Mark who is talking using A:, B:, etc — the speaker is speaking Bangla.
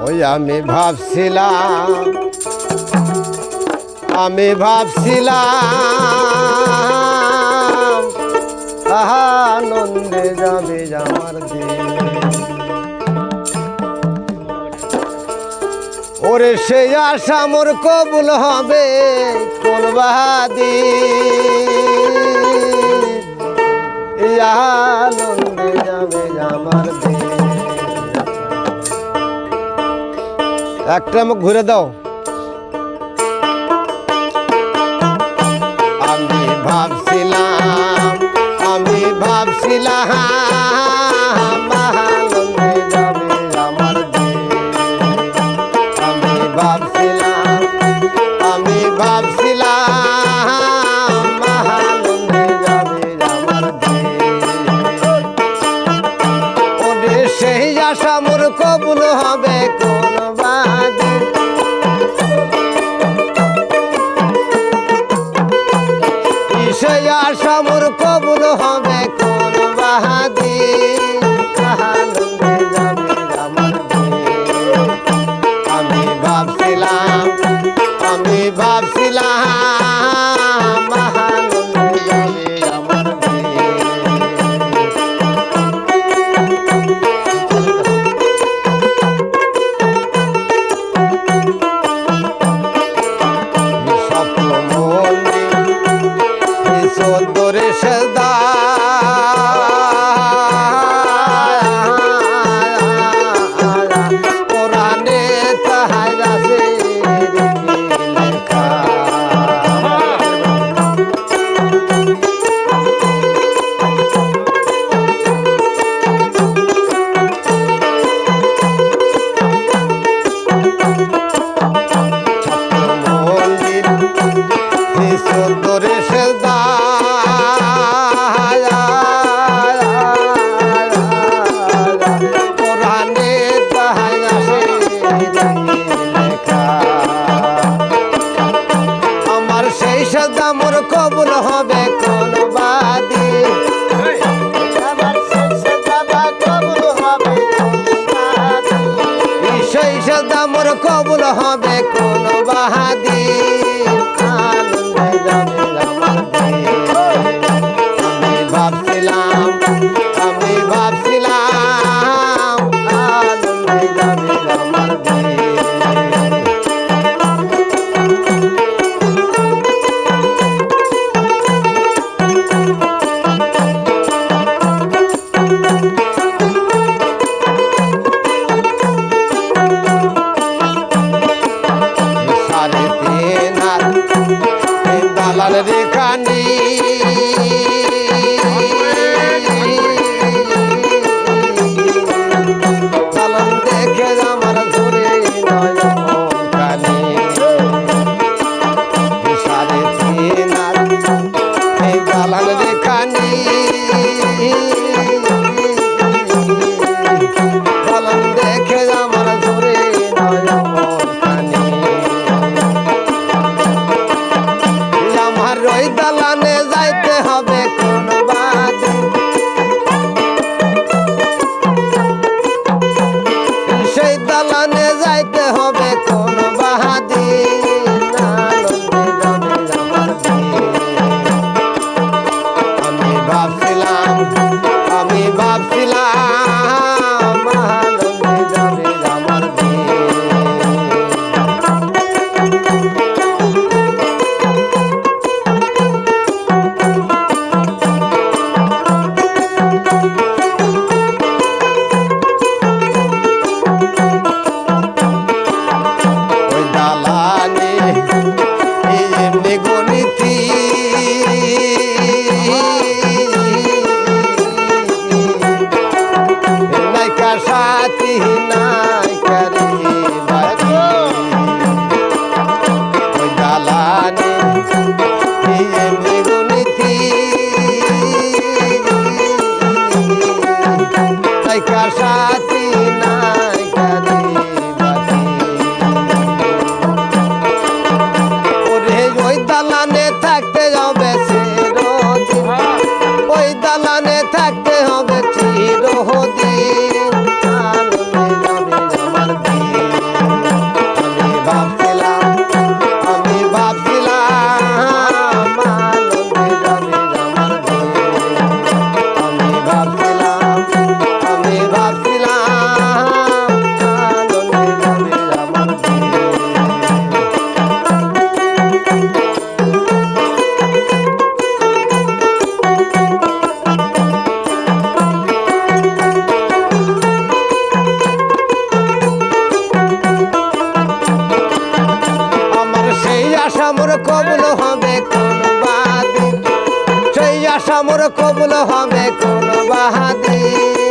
A: ওই আমি ভাবছিলাম আমি ভাবছিলাম আনন্দে যাবে আমার ওরে সেই আশা মোর কবুল হবে, কোন বাহাদি একটা মুখ ঘুরে দাও। আমি ভাবছিলাম আমি ভাবছিলাম সেই আশা মোর কবুল হবে আশা মোর কবুল হবে। লেখা আমার সেই সদা মোর কবুল হবে কোন বাদী। সেই সদা মোর কবুল হবে কোন বাহাদি சதி காண்டி দালানে যাইতে হবে। होते কবুল হবে কোন বাদিন সেই আশা মোর কবুল হবে কোন বাহাদিন